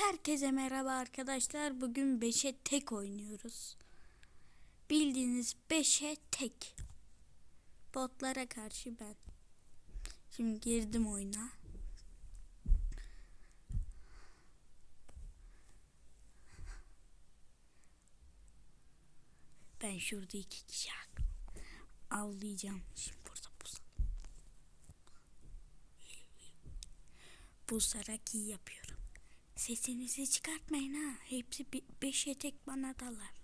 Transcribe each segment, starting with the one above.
Herkese merhaba arkadaşlar. Bugün 5'e tek oynuyoruz. Bildiğiniz 5'e tek. Botlara karşı ben. Şimdi girdim oyuna. Ben şurada iki kişi avlayacağım. Şimdi burada buz. Buzarak iyi yapıyorum. Sesinizi çıkartmayın ha. Hepsi bi- beşe tek bana dalarlar.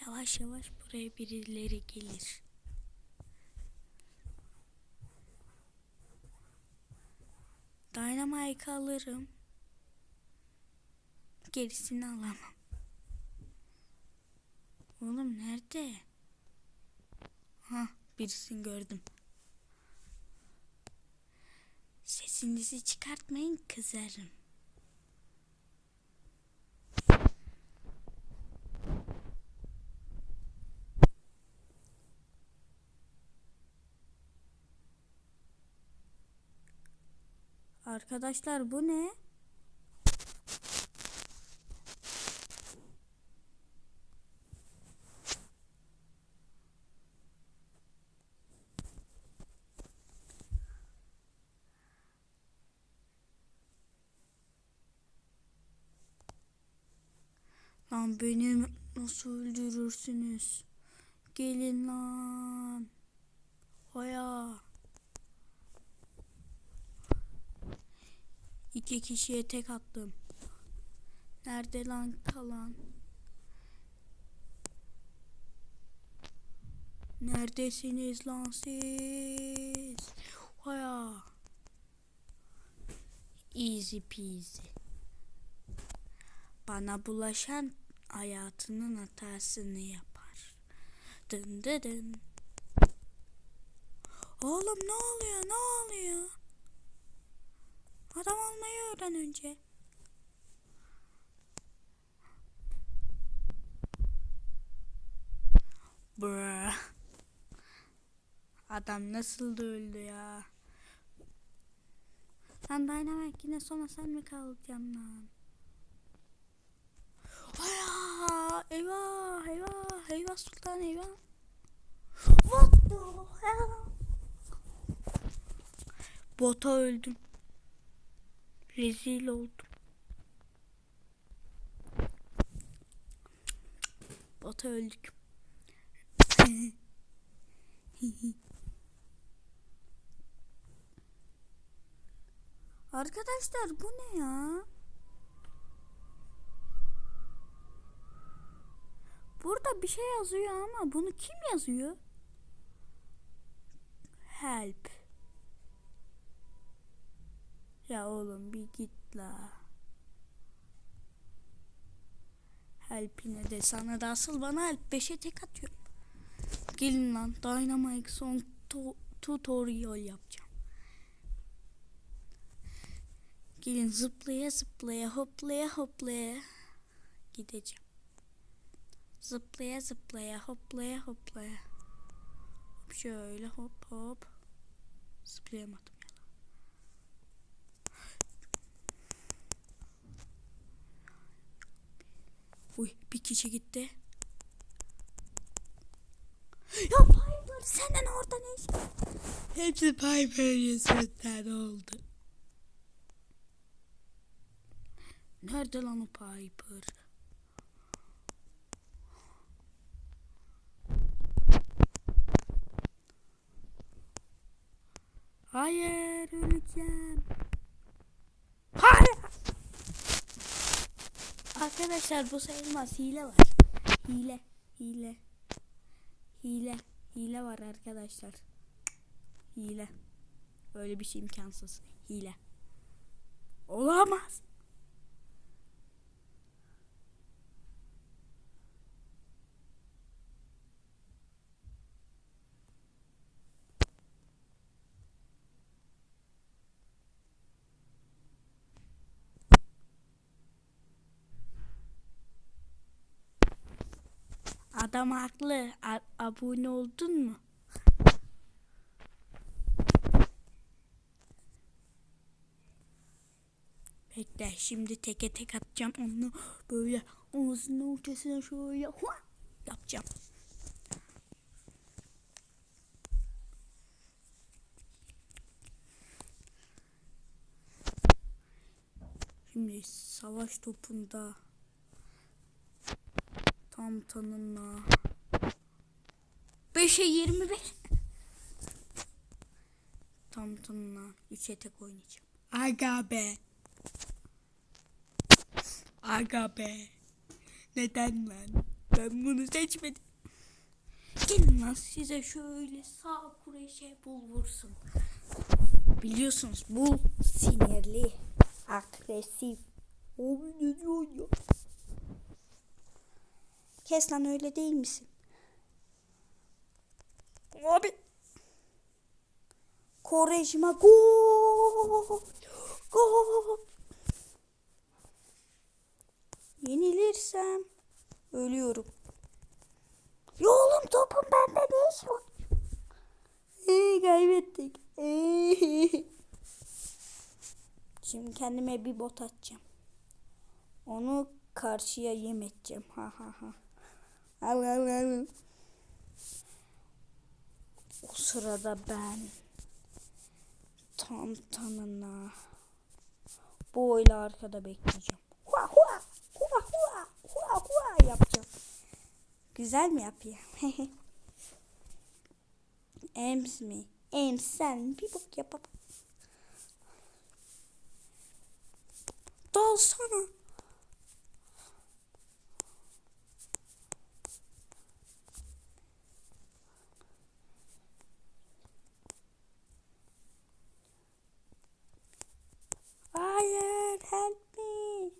Yavaş yavaş buraya birileri gelir. Dynamite alırım. Gerisini alamam. Oğlum nerede? Ha, birisini gördüm. Sesinizi çıkartmayın kızarım. Arkadaşlar bu ne? Lan beni nasıl öldürürsünüz? Gelin lan. Hoya. İki kişiye tek attım. Nerede lan kalan? Neredesiniz lan siz? Hoya. Easy peasy. Bana bulaşan hayatının hatasını yapar. Dın dın dın. Oğlum ne oluyor ne oluyor? Adam olmayı öğren önce. Bruh. Adam nasıl da öldü ya? Lan Dynamite yine sona sen mi kalacaksın lan? Eyvah eyvah eyvah sultan eyvah. What the hell? Bota öldüm. Rezil oldum. Bota öldük. Arkadaşlar bu ne ya? Burada bir şey yazıyor ama bunu kim yazıyor? Help. Ya oğlum bir git la. Help yine de sana da asıl bana help 5'e tek atıyorum. Gelin lan Dynamite son tu- tutorial yapacağım. Gelin zıplaya zıplaya hoplaya hoplaya gideceğim. Zıplaya zıplaya hoplaya hoplaya. Hop şöyle hop hop. Zıplayamadım ya. Uy bir kişi gitti. Ya Piper senden orada ne iş? Hepsi Piper yüzünden oldu. Nerede lan o Piper? Hayır öleceğim. Hayır. Arkadaşlar bu sayılmaz hile var. Hile, hile. Hile, hile var arkadaşlar. Hile. Öyle bir şey imkansız. Hile. Olamaz. Adam haklı. A- abone oldun mu? Bekle şimdi teke tek atacağım onu böyle ağzının ortasına şöyle hua yapacağım. Şimdi savaş topunda tam tanınma 5'e 25 tam tanınma 3'e tek oynayacağım. Aga be. Aga be. Neden lan? Ben bunu seçmedim. Gelin lan size şöyle sağ kureşe bul vursun. Biliyorsunuz bu sinirli, agresif. Abi ne ya? Kes lan öyle değil misin? Abi. Korejma gol. Gol. Yenilirsem ölüyorum. Ya oğlum topun bende ne iş var? Kaybettik. Ee. Şimdi kendime bir bot atacağım. Onu karşıya yem edeceğim. Ha ha ha. Al al. O sırada ben tam tanına bu oyla arkada bekleyeceğim. Hua hua hua hua hua hua yapacağım. Güzel mi yapayım? Ems mi? Ems sen bir bok yapam. Dalsana. Hayır, help me.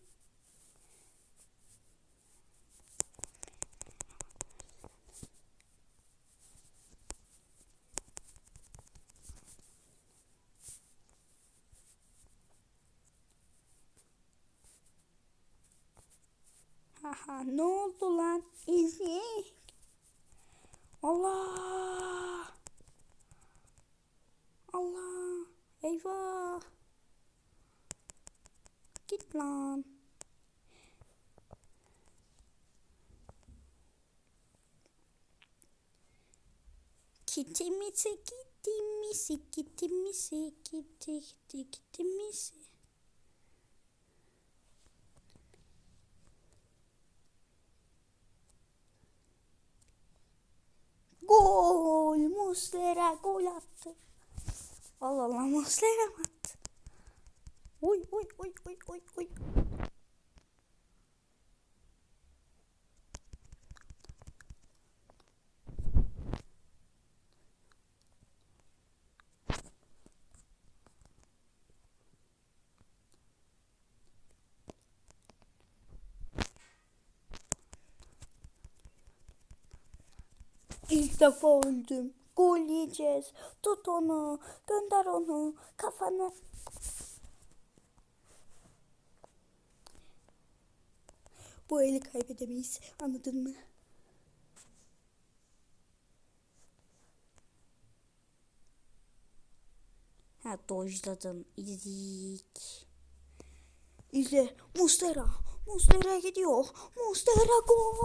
Haha ne oldu lan? İzleyin. Allah. Allah. Eyvah. Git lan. Kitimizi kitimizi kitimizi kiti kiti kitimizi. Gol! Muslera gol attı. Allah Allah Muslera attı? Oy oy oy oy oy oy. İlk defa öldüm. Gol yiyeceğiz. Tut onu. Gönder onu. Kafanı. Bu eli kaybedemeyiz. Anladın mı? Ha dojladım. İzik. İzle. Mustera. Mustera gidiyor. Mustera gol.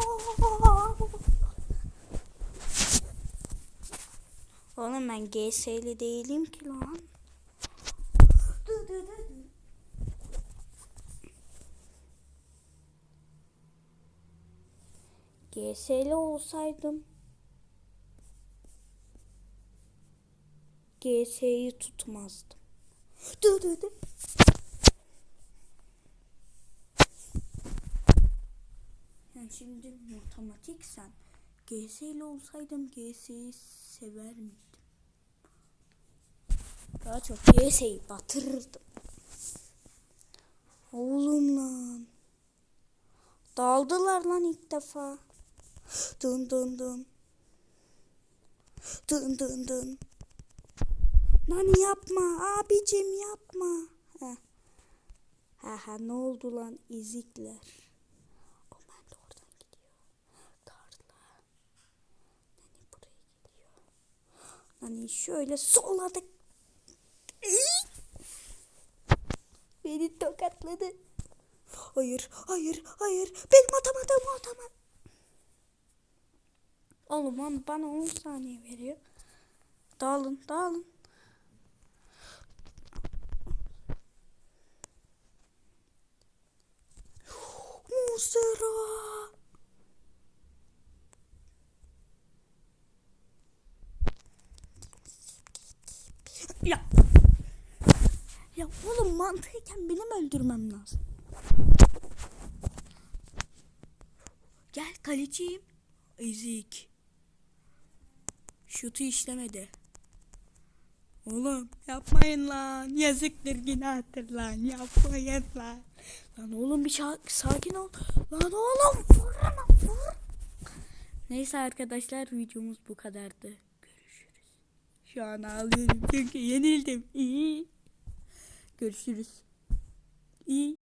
Oğlum ben GS'li değilim ki lan. Dı dı dı. GS'li olsaydım GS'yi tutmazdım. Dı dı dı. Yani şimdi matematik sen GS'li olsaydım GS'yi sever miydim? Daha çok GS'yi batırırdım. Oğlum lan. Daldılar lan ilk defa. Dın dın dın. Dın dın dın. Lan yapma abicim yapma. Ha ha ne oldu lan izikler. O ben de oradan gidiyor. Karla. Hani şöyle solladık. Beni tokatladı. Hayır, hayır, hayır. Benim atamadığımı atamadı. Oğlum bana 10 saniye veriyor. Dağılın, dağılın. Muslera. Ya. Ya oğlum mantıken benim öldürmem lazım. Gel kaleciyim. Ezik. Şutu işlemedi. Oğlum yapmayın lan. Yazıktır günahtır lan. Yapmayın lan. Lan oğlum bir sakin ol. Lan oğlum vur ama vur. Neyse arkadaşlar videomuz bu kadardı. Şu an ağlıyorum çünkü yenildim. İyi. Görüşürüz. İyi.